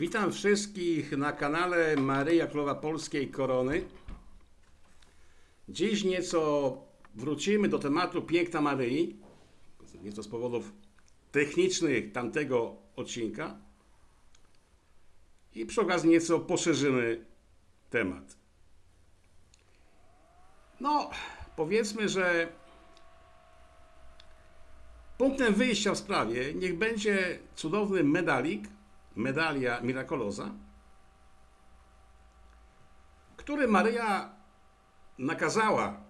Witam wszystkich na kanale Maryja Królowa Polskiej Korony. Dziś nieco wrócimy do tematu piękna Maryi, nieco z powodów technicznych tamtego odcinka i przy okazji nieco poszerzymy temat. No, powiedzmy, że punktem wyjścia w sprawie niech będzie cudowny medalik, medalia Miracolosa, który Maryja nakazała,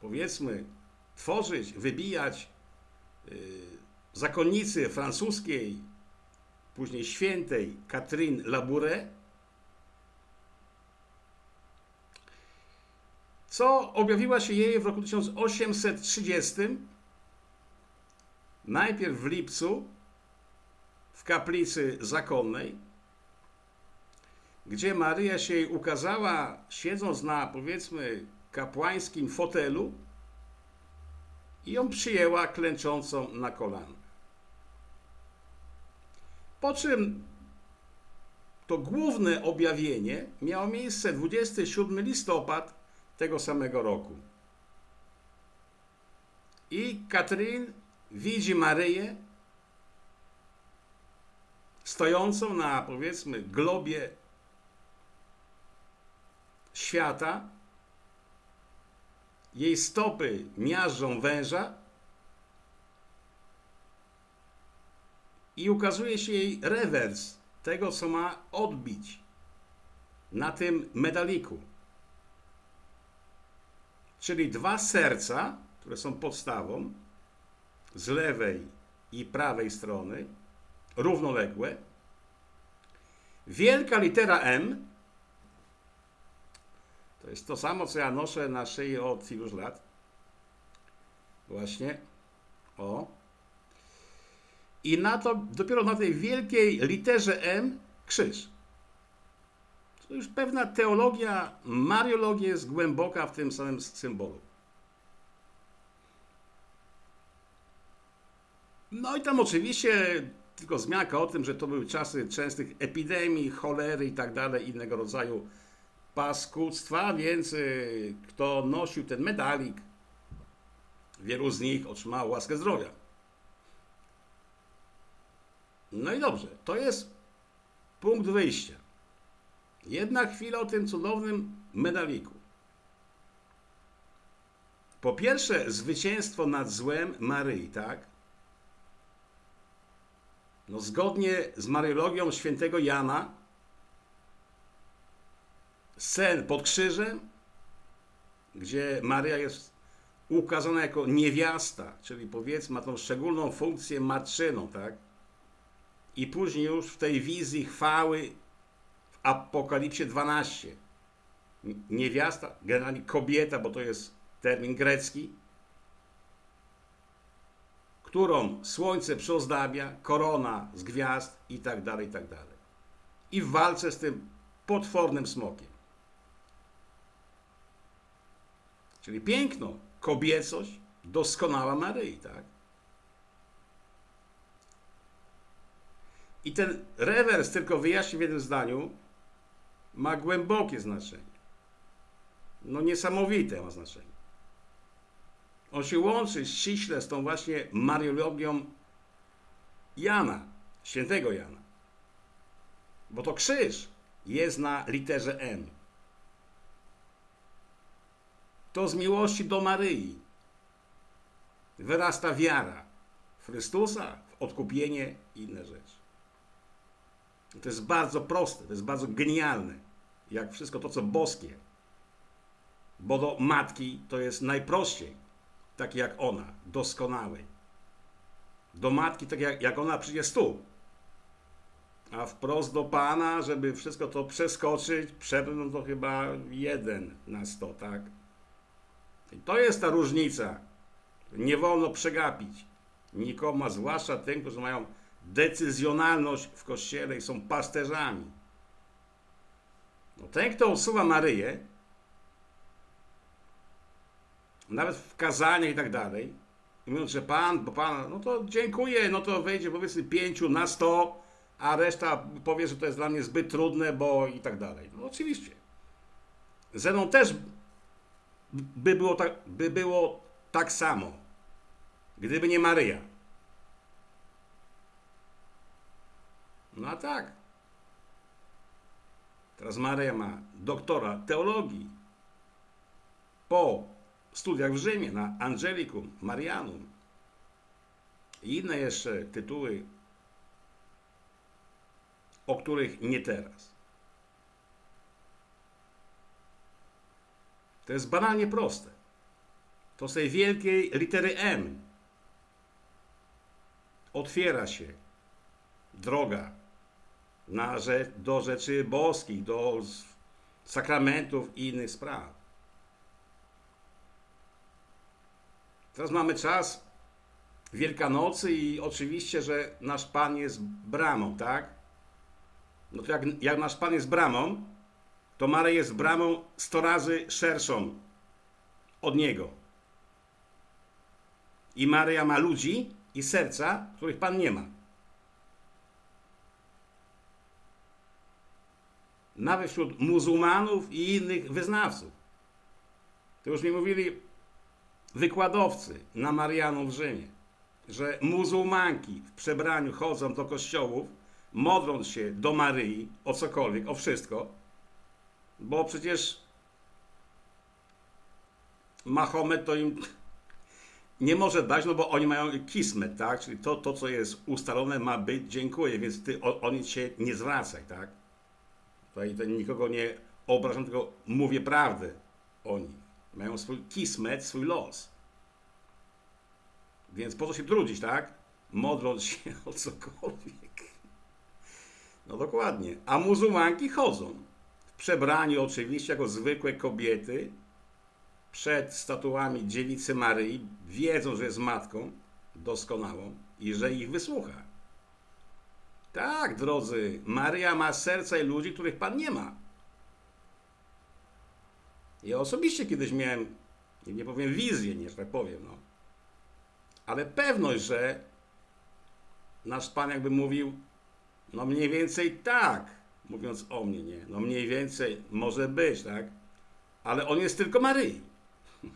powiedzmy, tworzyć, wybijać yy, zakonnicy francuskiej, później świętej Catherine Labouré, co objawiła się jej w roku 1830, najpierw w lipcu, w kaplicy zakonnej, gdzie Maryja się jej ukazała, siedząc na powiedzmy kapłańskim fotelu i ją przyjęła klęczącą na kolanach. Po czym to główne objawienie miało miejsce 27 listopad tego samego roku. I Katrin widzi Maryję stojącą na powiedzmy globie świata. Jej stopy miażdżą węża i ukazuje się jej rewers tego, co ma odbić na tym medaliku. Czyli dwa serca, które są podstawą z lewej i prawej strony, równoległe. Wielka litera M to jest to samo, co ja noszę na szyi od iluś lat. Właśnie. O. I na to, dopiero na tej wielkiej literze M krzyż. To już pewna teologia, mariologia jest głęboka w tym samym symbolu. No i tam oczywiście tylko wzmianka o tym, że to były czasy częstych epidemii, cholery i tak dalej, innego rodzaju paskudztwa, więc y, kto nosił ten medalik, wielu z nich otrzymało łaskę zdrowia. No i dobrze, to jest punkt wyjścia. Jedna chwila o tym cudownym medaliku. Po pierwsze, zwycięstwo nad złem Maryi, tak? No, zgodnie z Mariologią świętego Jana, sen pod krzyżem, gdzie Maryja jest ukazana jako niewiasta, czyli powiedzmy ma tą szczególną funkcję matczyną, tak? I później już w tej wizji chwały w Apokalipsie 12. Niewiasta, generalnie kobieta, bo to jest termin grecki, którą słońce przyozdabia, korona z gwiazd i tak dalej, i tak dalej. I w walce z tym potwornym smokiem. Czyli piękno, kobiecość, doskonała Maryi, tak? I ten rewers, tylko wyjaśnię w jednym zdaniu, ma głębokie znaczenie. No niesamowite ma znaczenie. On się łączy ściśle z tą właśnie mariologią Jana, świętego Jana. Bo to krzyż jest na literze M. To z miłości do Maryi wyrasta wiara w Chrystusa, w odkupienie i inne rzeczy. To jest bardzo proste, to jest bardzo genialne, jak wszystko to, co boskie. Bo do matki to jest najprościej taki jak ona, doskonały. Do matki, tak jak, jak ona przyjdzie tu. A wprost do Pana, żeby wszystko to przeskoczyć, przepnął to chyba jeden na sto, tak? I to jest ta różnica. Nie wolno przegapić nikomu, a zwłaszcza tym, którzy mają decyzjonalność w Kościele i są pasterzami. No ten, kto usuwa Maryję, nawet w kazaniach i tak dalej, i mówiąc, że Pan, bo Pan, no to dziękuję, no to wejdzie powiedzmy pięciu na sto, a reszta powie, że to jest dla mnie zbyt trudne, bo i tak dalej. No oczywiście. Ze mną też by było tak, by było tak samo, gdyby nie Maryja. No a tak. Teraz Maryja ma doktora teologii po studiach w Rzymie na Angelicum, Marianum i inne jeszcze tytuły, o których nie teraz. To jest banalnie proste. To z tej wielkiej litery M otwiera się droga na rze- do rzeczy boskich, do sakramentów i innych spraw. Teraz mamy czas Wielkanocy i oczywiście, że nasz Pan jest bramą, tak? No to jak, jak nasz Pan jest bramą, to Maria jest bramą 100 razy szerszą od Niego. I Maria ma ludzi i serca, których Pan nie ma. Nawet wśród muzułmanów i innych wyznawców. To już mi mówili wykładowcy na Marianu w Rzymie, że muzułmanki w przebraniu chodzą do kościołów, modląc się do Maryi o cokolwiek, o wszystko, bo przecież Mahomet to im nie może dać, no bo oni mają kismet, tak? Czyli to, to co jest ustalone ma być, dziękuję, więc ty o, o nic się nie zwracaj, tak? Tutaj nikogo nie obrażam, tylko mówię prawdę o nich. Mają swój kismet, swój los. Więc po co się trudzić, tak? Modląc się o cokolwiek. No dokładnie. A muzułmanki chodzą w przebraniu oczywiście jako zwykłe kobiety przed statuami dziewicy Maryi, wiedzą, że jest matką doskonałą i że ich wysłucha. Tak, drodzy, Maria ma serca i ludzi, których Pan nie ma. Ja osobiście kiedyś miałem, nie powiem wizję, nie, że tak powiem, no. Ale pewność, że nasz Pan jakby mówił, no mniej więcej tak, mówiąc o mnie, nie, no mniej więcej może być, tak, ale On jest tylko Maryi.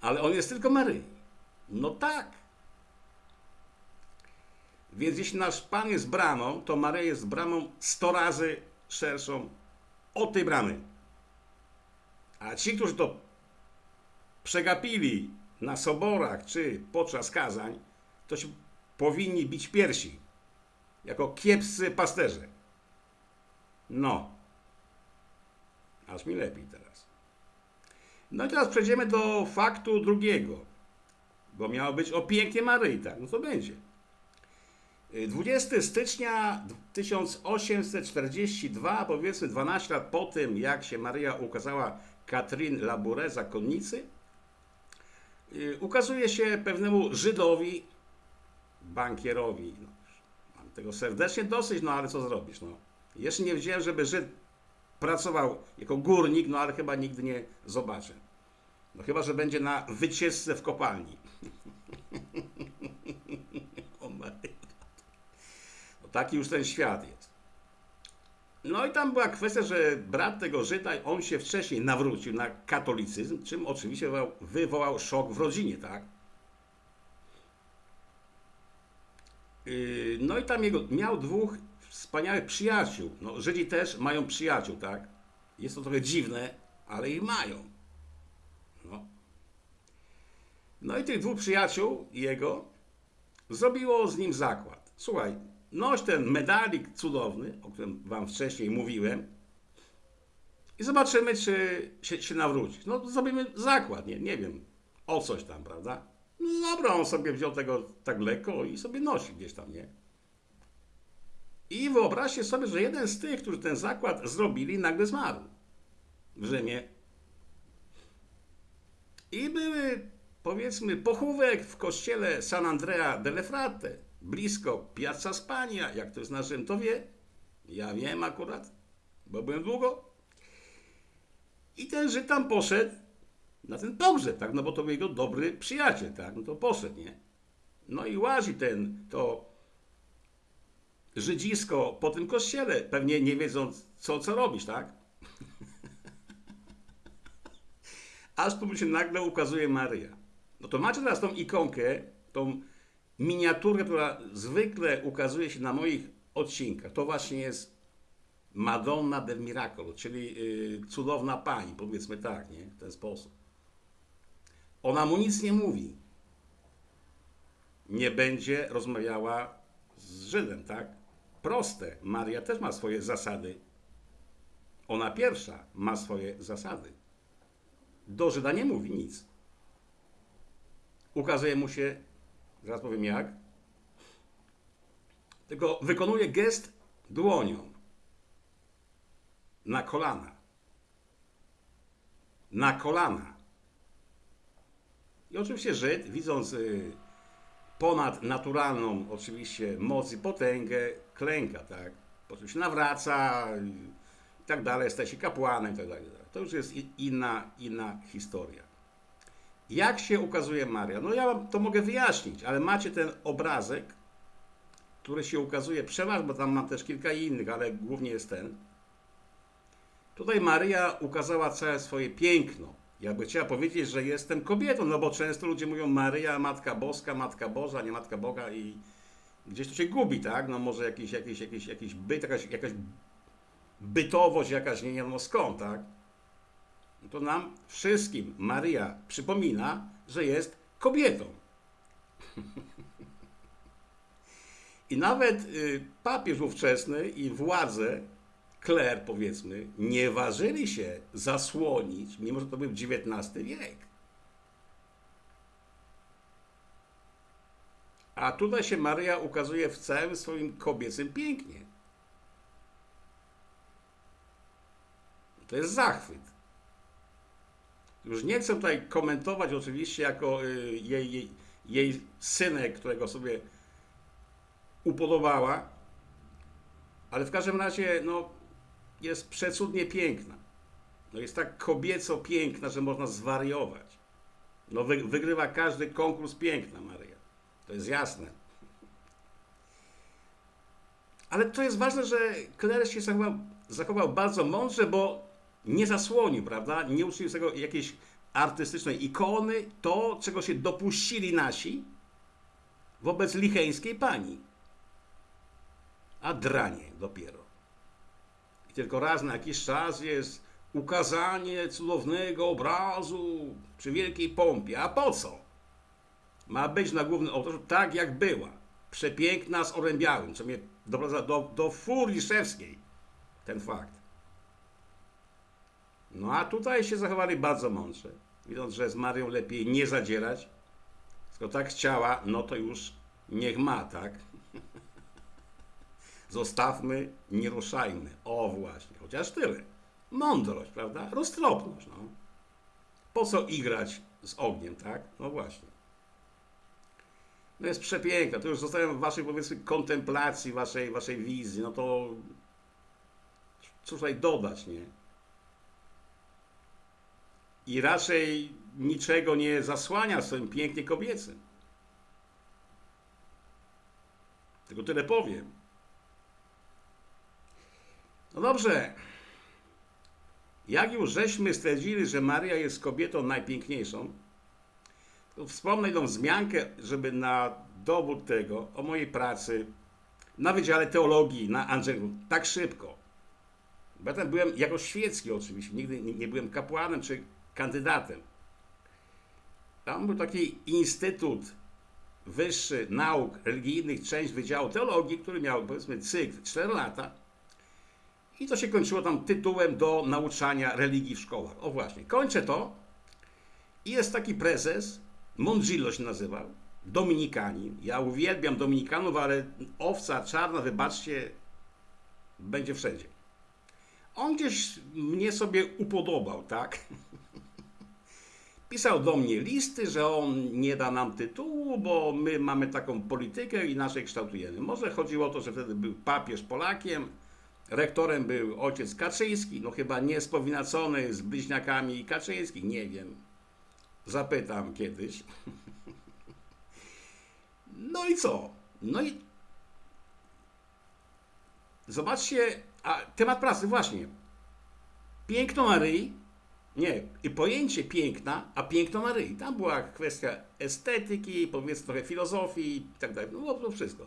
ale On jest tylko Maryi. No tak. Więc jeśli nasz Pan jest bramą, to Maryja jest bramą 100 razy szerszą od tej bramy. A ci, którzy to przegapili na soborach czy podczas kazań, to się powinni bić piersi. Jako kiepscy pasterze. No. Aż mi lepiej teraz. No i teraz przejdziemy do faktu drugiego. Bo miało być o pięknie Maryi, tak? No to będzie. 20 stycznia 1842, powiedzmy 12 lat po tym, jak się Maryja ukazała Katrin Labouré, zakonnicy, yy, ukazuje się pewnemu Żydowi, bankierowi. No, mam tego serdecznie dosyć, no ale co zrobisz? No. Jeszcze nie wiedziałem, żeby Żyd pracował jako górnik, no ale chyba nigdy nie zobaczę. No chyba, że będzie na wycieczce w kopalni. o. No taki już ten świat jest. No i tam była kwestia, że brat tego Żyda, on się wcześniej nawrócił na katolicyzm, czym oczywiście wywołał, wywołał szok w rodzinie, tak? Yy, No i tam jego, miał dwóch wspaniałych przyjaciół. No, Żydzi też mają przyjaciół, tak? Jest to trochę dziwne, ale ich mają. No. No i tych dwóch przyjaciół jego zrobiło z nim zakład. Słuchaj, noś ten medalik cudowny, o którym wam wcześniej mówiłem i zobaczymy, czy się, się nawróci. No zrobimy zakład, nie, nie wiem, o coś tam, prawda? No dobra, on sobie wziął tego tak lekko i sobie nosi gdzieś tam, nie? I wyobraźcie sobie, że jeden z tych, którzy ten zakład zrobili, nagle zmarł w Rzymie. I były, powiedzmy, pochówek w kościele San Andrea delle Frate, blisko Piazza Spagna, jak to jest na Rzym, to wie. Ja wiem akurat, bo byłem długo. I ten Żyd tam poszedł na ten pogrzeb, tak, no bo to był jego dobry przyjaciel, tak, no to poszedł, nie? No i łazi ten, to żydzisko po tym kościele, pewnie nie wiedząc, co, co robić, tak? Aż tu się nagle ukazuje Maryja. No to macie teraz tą ikonkę, tą miniaturę, która zwykle ukazuje się na moich odcinkach. To właśnie jest Madonna del Miracolo, czyli yy, cudowna pani, powiedzmy tak, nie? W ten sposób. Ona mu nic nie mówi. Nie będzie rozmawiała z Żydem, tak? Proste. Maria też ma swoje zasady. Ona pierwsza ma swoje zasady. Do Żyda nie mówi nic. Ukazuje mu się, zaraz powiem jak, tylko wykonuje gest dłonią na kolana. Na kolana. I oczywiście Żyd, widząc y, ponadnaturalną oczywiście moc i potęgę, klęka, tak? Potem się nawraca i, tak dalej, staje się kapłanem i tak dalej. To już jest inna, inna historia. Jak się ukazuje Maria? No ja wam to mogę wyjaśnić, ale macie ten obrazek, który się ukazuje przeważnie, bo tam mam też kilka innych, ale głównie jest ten. Tutaj Maryja ukazała całe swoje piękno. Jakby chciała powiedzieć, że jestem kobietą, no bo często ludzie mówią Maryja, Matka Boska, Matka Boża, nie Matka Boga i gdzieś to się gubi, tak? No może jakiś, jakiś, jakiś, jakiś byt, jakaś, jakaś bytowość jakaś nie wiadomo skąd, tak? To nam wszystkim Maryja przypomina, że jest kobietą. I nawet y, papież ówczesny i władze, kler powiedzmy, nie ważyli się zasłonić, mimo że to był XIX wiek. A tutaj się Maryja ukazuje w całym swoim kobiecym pięknie. To jest zachwyt. Już nie chcę tutaj komentować oczywiście jako y, jej, jej, jej synek, którego sobie upodobała, ale w każdym razie no, jest przecudnie piękna. No, jest tak kobieco piękna, że można zwariować. No, wy, wygrywa każdy konkurs piękna Maryja. To jest jasne. Ale to jest ważne, że Kler się zachował, zachował bardzo mądrze, bo nie zasłonił, prawda? Nie uczynił z tego jakiejś artystycznej ikony, to, czego się dopuścili nasi wobec licheńskiej pani. A dranie dopiero. I tylko raz na jakiś czas jest ukazanie cudownego obrazu przy wielkiej pompie. A po co? Ma być na głównym ołtarzu tak, jak była. Przepiękna z orębiałym, co mnie doprowadza do, do furii szewskiej. Ten fakt. No a tutaj się zachowali bardzo mądrze. Widząc, że z Marią lepiej nie zadzierać, skoro tak chciała, no to już niech ma, tak? Zostawmy, nie ruszajmy. O właśnie, chociaż tyle. Mądrość, prawda? Roztropność, no. Po co igrać z ogniem, tak? No właśnie. No jest przepiękna. To już zostawiam waszej, powiedzmy, kontemplacji, waszej, waszej wizji. No to cóż tutaj dodać, nie? I raczej niczego nie zasłania swoim pięknie kobiecym. Tylko tyle powiem. No dobrze. Jak już żeśmy stwierdzili, że Maria jest kobietą najpiękniejszą, to wspomnę jedną wzmiankę, żeby na dowód tego, o mojej pracy na Wydziale Teologii na Andrzejku, tak szybko. Bo ja tam byłem jako świecki oczywiście, nigdy nie byłem kapłanem czy kandydatem. Tam był taki Instytut Wyższy Nauk Religijnych, część Wydziału Teologii, który miał powiedzmy cykl 4 lata. I to się kończyło tam tytułem do nauczania religii w szkołach. O właśnie, kończę to. I jest taki prezes, Mondrillo się nazywał, Dominikanin. Ja uwielbiam Dominikanów, ale owca czarna, wybaczcie, będzie wszędzie. On gdzieś mnie sobie upodobał, tak? Pisał do mnie listy, że on nie da nam tytułu, bo my mamy taką politykę i inaczej kształtujemy. Może chodziło o to, że wtedy był papież Polakiem, rektorem był ojciec Kaczyński, no chyba nie spowinacony z bliźniakami Kaczyńskich, nie wiem. Zapytam kiedyś. No i co? No i zobaczcie, a temat pracy właśnie. Piękno Maryi, nie, i pojęcie piękna, a piękno Maryi. Tam była kwestia estetyki, powiedzmy trochę filozofii i tak dalej. No to wszystko.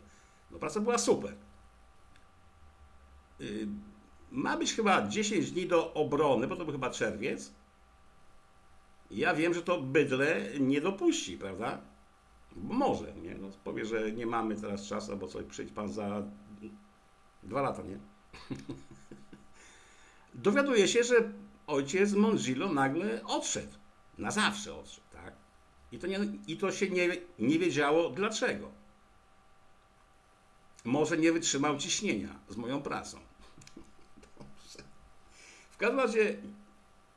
No praca była super. Y, Ma być chyba 10 dni do obrony, bo to był chyba czerwiec. Ja wiem, że to bydle nie dopuści, prawda? Może, nie? No, powie, że nie mamy teraz czasu, bo coś, przyjdź pan za dwa lata, nie? Dowiaduje się, że ojciec Mongillo nagle odszedł. Na zawsze odszedł, tak? I to, nie, i to się nie, nie wiedziało dlaczego. Może nie wytrzymał ciśnienia z moją pracą. Dobrze. W każdym razie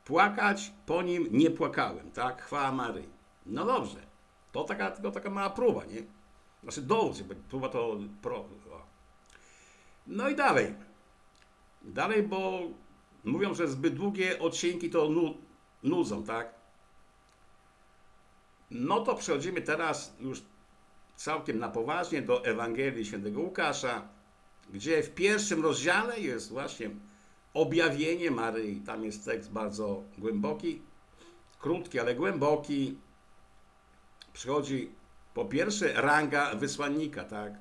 płakać po nim nie płakałem, tak? Chwała Maryi. No dobrze. To taka, tylko taka mała próba, nie? Znaczy dowód, próba to pro. No i dalej. Dalej, bo mówią, że zbyt długie odcinki to nu, nudzą, tak? No to przechodzimy teraz już całkiem na poważnie do Ewangelii Świętego Łukasza, gdzie w pierwszym rozdziale jest właśnie objawienie Maryi. Tam jest tekst bardzo głęboki, krótki, ale głęboki. Przychodzi po pierwsze ranga wysłannika, tak?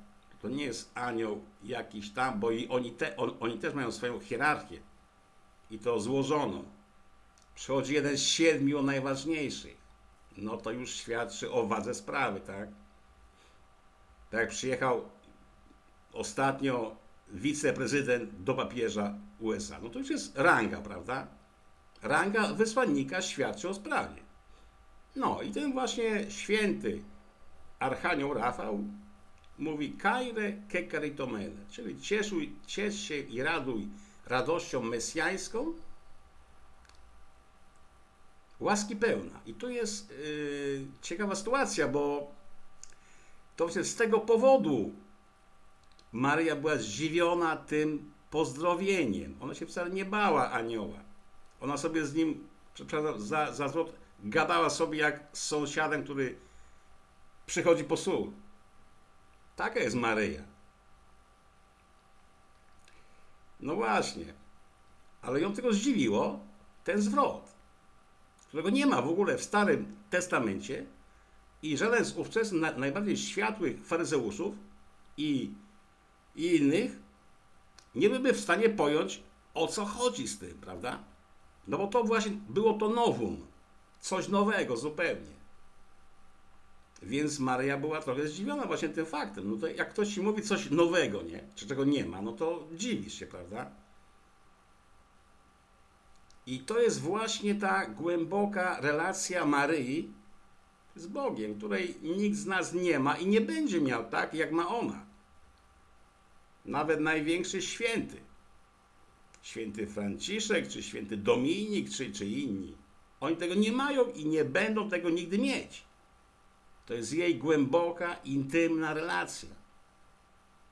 To nie jest anioł jakiś tam, bo i oni, te, on, oni też mają swoją hierarchię i to złożoną. Przychodzi jeden z siedmiu najważniejszych. No to już świadczy o wadze sprawy, tak? Tak przyjechał ostatnio wiceprezydent do papieża USA. No to już jest ranga, prawda? Ranga wysłannika świadczy o sprawie. No i ten właśnie święty Archanioł Rafał mówi Kaire ke caritomene, czyli cieszuj, ciesz się i raduj radością mesjańską, łaski pełna. I tu jest yy, ciekawa sytuacja, bo to z tego powodu Maria była zdziwiona tym pozdrowieniem. Ona się wcale nie bała anioła. Ona sobie z nim, przepraszam za, za gadała sobie jak z sąsiadem, który przychodzi po sól. Taka jest Maryja. No właśnie. Ale ją tylko zdziwiło ten zwrot, którego nie ma w ogóle w Starym Testamencie i żaden z ówczesnych na- najbardziej światłych faryzeuszów i, i innych nie byłby w stanie pojąć, o co chodzi z tym, prawda? No bo to właśnie było to nowum, coś nowego zupełnie. Więc Maria była trochę zdziwiona właśnie tym faktem. No to jak ktoś ci mówi coś nowego, nie? Czy czego nie ma, no to dziwisz się, prawda? I to jest właśnie ta głęboka relacja Maryi z Bogiem, której nikt z nas nie ma i nie będzie miał tak, jak ma ona. Nawet największy święty. Święty Franciszek, czy święty Dominik, czy, czy inni. Oni tego nie mają i nie będą tego nigdy mieć. To jest jej głęboka, intymna relacja.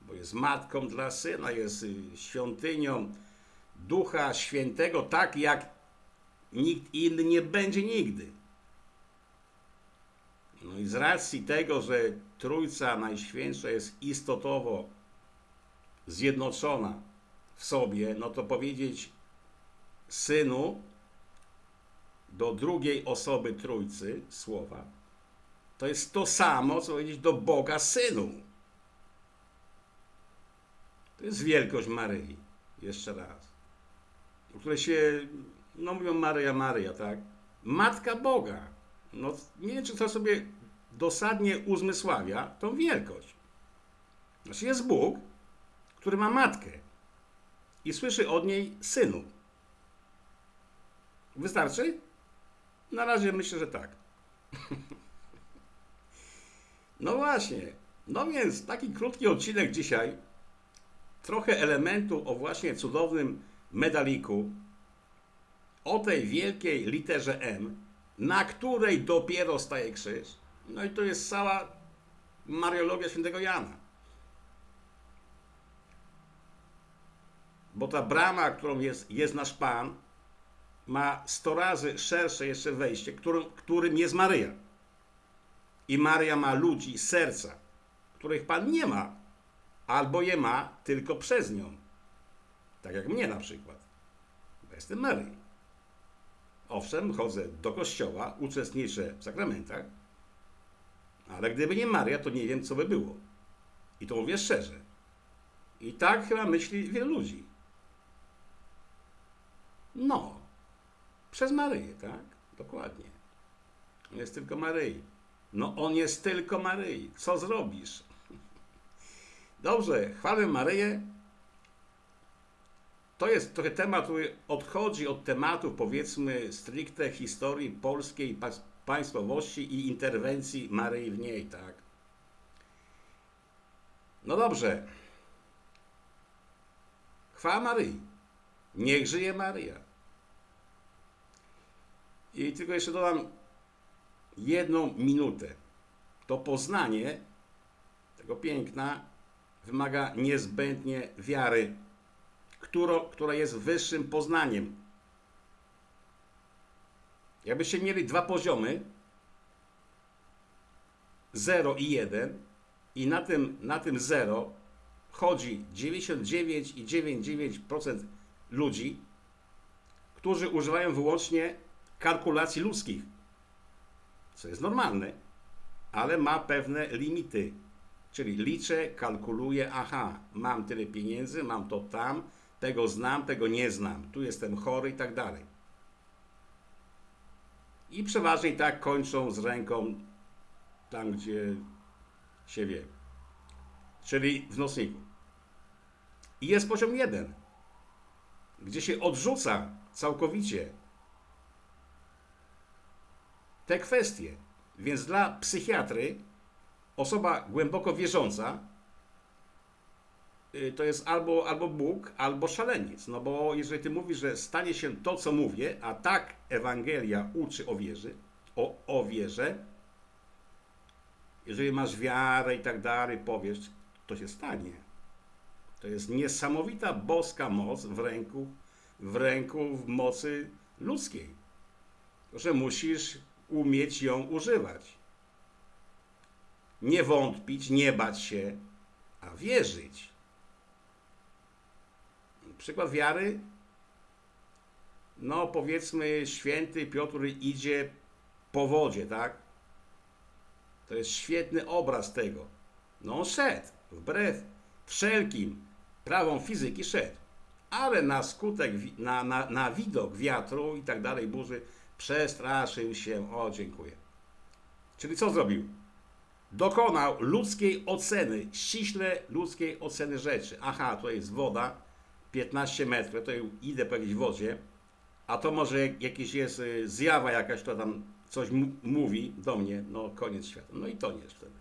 Bo jest matką dla syna, jest y, świątynią Ducha Świętego, tak jak nikt inny nie będzie nigdy. No i z racji tego, że Trójca Najświętsza jest istotowo zjednoczona w sobie, no to powiedzieć synu do drugiej osoby Trójcy słowa, to jest to samo, co powiedzieć do Boga synu. To jest wielkość Maryi. Jeszcze raz. O której się, no mówią Maryja, Maryja, tak? Matka Boga. No nie wiem, czy to sobie dosadnie uzmysławia tą wielkość. Znaczy jest Bóg, który ma matkę i słyszy od niej synu. Wystarczy? Na razie myślę, że tak. No właśnie. No więc taki krótki odcinek dzisiaj. Trochę elementu o właśnie cudownym medaliku. O tej wielkiej literze M, na której dopiero staje krzyż. No i to jest cała Mariologia świętego Jana. Bo ta brama, którą jest, jest nasz Pan, ma 100 razy szersze jeszcze wejście, którym, którym jest Maryja. I Maria ma ludzi, serca, których Pan nie ma, albo je ma tylko przez nią. Tak jak mnie na przykład. Bo jestem Mary. Owszem, chodzę do kościoła, uczestniczę w sakramentach, ale gdyby nie Maria, to nie wiem, co by było. I to mówię szczerze. I tak chyba myśli wielu ludzi. No, przez Maryję, tak? Dokładnie. Jest tylko Maryi. No, on jest tylko Maryi. Co zrobisz? Dobrze, chwalę Maryję. To jest trochę temat, który odchodzi od tematów, powiedzmy, stricte historii polskiej pa- państwowości i interwencji Maryi w niej, tak? No dobrze. Chwała Maryi. Niech żyje Maryja. I tylko jeszcze dodam jedną minutę. To poznanie tego piękna wymaga niezbędnie wiary, którą, która jest wyższym poznaniem. Jakbyście mieli dwa poziomy, 0 i 1, i na tym, na tym 0 chodzi 99,99% ludzi, którzy używają wyłącznie kalkulacji ludzkich, co jest normalne, ale ma pewne limity. Czyli liczę, kalkuluję, aha, mam tyle pieniędzy, mam to tam, tego znam, tego nie znam, tu jestem chory i tak dalej. I przeważnie tak kończą z ręką tam, gdzie się wie. Czyli w nocniku. I jest poziom jeden, gdzie się odrzuca całkowicie te kwestie. Więc dla psychiatry osoba głęboko wierząca y, to jest albo, albo Bóg, albo szaleniec. No bo jeżeli ty mówisz, że stanie się to, co mówię, a tak Ewangelia uczy o wierze, o, o wierze, jeżeli masz wiarę i tak dalej, powiesz, to się stanie. To jest niesamowita boska moc w ręku, w ręku w mocy ludzkiej. Że musisz umieć ją używać. Nie wątpić, nie bać się, a wierzyć. Przykład wiary. No, powiedzmy, święty Piotr idzie po wodzie, tak? To jest świetny obraz tego. No, on szedł, wbrew wszelkim prawom fizyki szedł. Ale na skutek, na, na, na widok wiatru i tak dalej, burzy, przestraszył się. O, dziękuję. Czyli co zrobił? Dokonał ludzkiej oceny, ściśle ludzkiej oceny rzeczy. Aha, to jest woda, 15 metrów, to idę po jakiejś wodzie, a to może jak- jakieś jest y, zjawa jakaś, która tam coś mówi do mnie, no koniec świata. No i toniesz wtedy.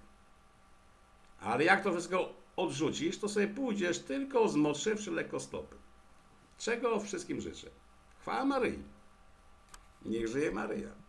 Ale jak to wszystko odrzucisz, to sobie pójdziesz tylko zmoczywszy lekko stopy. Czego wszystkim życzę. Chwała Maryi. Niech żyje Maryja.